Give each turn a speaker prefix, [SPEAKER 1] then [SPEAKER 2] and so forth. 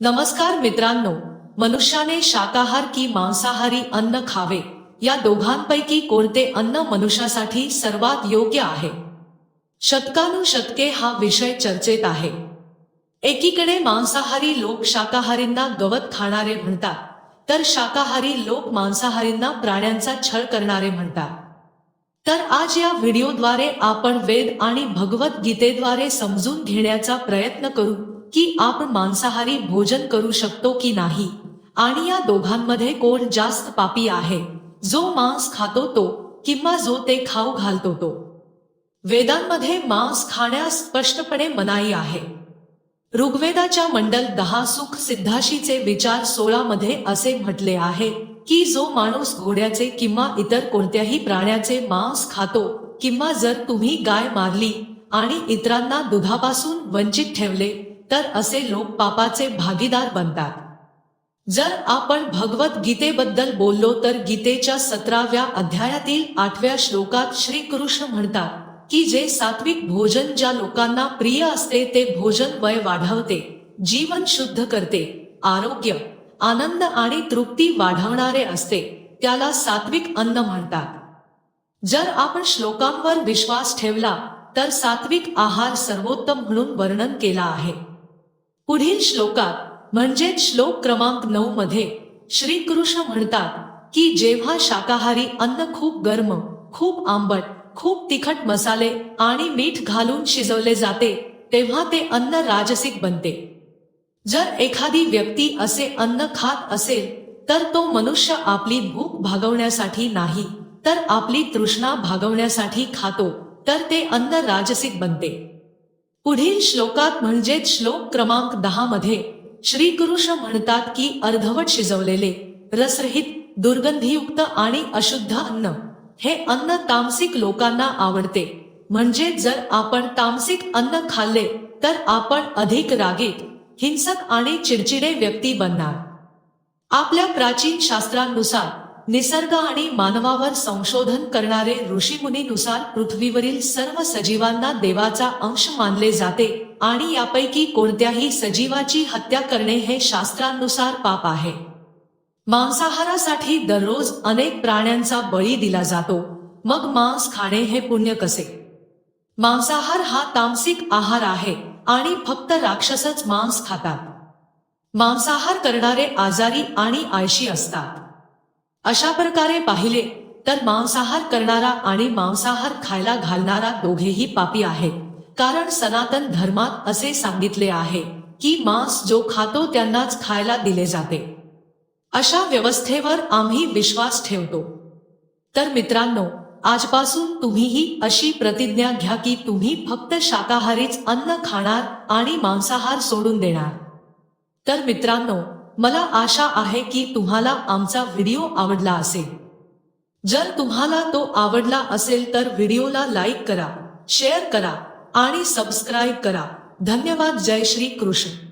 [SPEAKER 1] नमस्कार मित्रांनो मनुष्याने शाकाहार की मांसाहारी अन्न खावे या दोघांपैकी कोणते अन्न मनुष्यासाठी सर्वात योग्य आहे? शतकानुशतके हा विषय चर्चेत आहे. एकीकडे मांसाहारी लोक शाकाहारींना गवत खाणारे म्हणतात तर शाकाहारी लोक मांसाहारींना प्राण्यांचा छळ करणारे म्हणतात. तर आज या व्हिडिओद्वारे आपण वेद आणि भगवत गीतेद्वारे समजून घेण्याचा प्रयत्न करू. की आपण मांसाहारी भोजन करू शकतो की नाही? आणि या दोघांमध्ये कोण जास्त पापी आहे? जो मांस खातो तो किंवा जो ते खाऊ घालतो तो. वेदांमध्ये मांस खाण्यास स्पष्टपणे मनाई आहे. ऋग्वेदाच्या मंडल दहा सुख सिद्धाशीचे विचार सोळा मध्ये असे म्हटले आहे की जो माणूस घोड्याचे किंवा इतर कोणत्याही प्राण्याचे मांस खातो किंवा जर तुम्ही गाय मारली आणि इतरांना दुधापासून वंचित ठेवले तर असे लोक पापाचे भागीदार बनतात. जर आपण भगवत गीतेबद्दल बोललो तर गीतेच्या सतराव्या अध्यायातील आठव्या श्लोकात श्रीकृष्ण म्हणतात की जे सात्विक भोजन ज्या लोकांना प्रिय असते ते भोजन वय वाढवते जीवन शुद्ध करते आरोग्य आनंद आणि तृप्ती वाढवणारे असते त्याला सात्विक अन्न म्हणतात. जर आपण श्लोकांवर विश्वास ठेवला तर सात्विक आहार सर्वोत्तम म्हणून वर्णन केला आहे. पुढील श्लोकात म्हणजे श्लोक क्रमांक नऊ मध्ये श्रीकृष्ण म्हणतात की जेव्हा शाकाहारी अन्न खूप गर्म खूप आंबट खूप तिखट मसाले आणि मीठ घालून शिजवले जाते तेव्हा ते अन्न राजसिक बनते. जर एखादी व्यक्ती असे अन्न खात असेल तर तो मनुष्य आपली भूक भागवण्यासाठी नाही तर आपली तृष्णा भागवण्यासाठी खातो तर ते अन्न राजसिक बनते. पुढील श्लोकात म्हणजेच श्लोक क्रमांक दहा मध्ये श्रीकृष्ण म्हणतात की अर्धवट शिजवलेले रसरहित दुर्गंधीयुक्त आणि अशुद्ध अन्न हे अन्न तामसिक लोकांना आवडते. म्हणजे जर आपण तामसिक अन्न खाल्ले तर आपण अधिक रागीत हिंसक आणि चिडचिडे व्यक्ती बनणार. आपल्या प्राचीन शास्त्रांनुसार निसर्ग आणि मानवावर संशोधन करणारे ऋषीमुनीनुसार पृथ्वीवरील सर्व सजीवांना देवाचा अंश मानले जाते आणि यापैकी कोणत्याही सजीवाची हत्या करणे हे शास्त्रांनुसार पाप आहे. मांसाहारासाठी दररोज अनेक प्राण्यांचा बळी दिला जातो. मग मांस खाणे हे पुण्य कसे? मांसाहार हा तामसिक आहार आहे आणि फक्त राक्षसच मांस खातात. मांसाहार करणारे आजारी आणि आळशी असतात. अशा प्रकारे पाहिले तर मांसाहार करणारा आणि मांसाहार खायला घालणारा दोघेही पापी आहेत. कारण सनातन धर्मात असे सांगितले आहे की मांस जो खातो त्यांनाच खायला दिले जाते. अशा व्यवस्थेवर आम्ही विश्वास ठेवतो. तर मित्रांनो आजपासून तुम्हीही अशी प्रतिज्ञा घ्या की तुम्ही फक्त शाकाहारीच अन्न खाणार आणि मांसाहार सोडून देणार. तर मित्रांनो मला आशा आहे की तुम्हाला आमचा व्हिडिओ आवडला असेल. जर तुम्हाला तो आवडला असेल तर व्हिडिओला लाईक करा शेअर करा आणि सबस्क्राईब करा. धन्यवाद. जय श्री कृष्ण.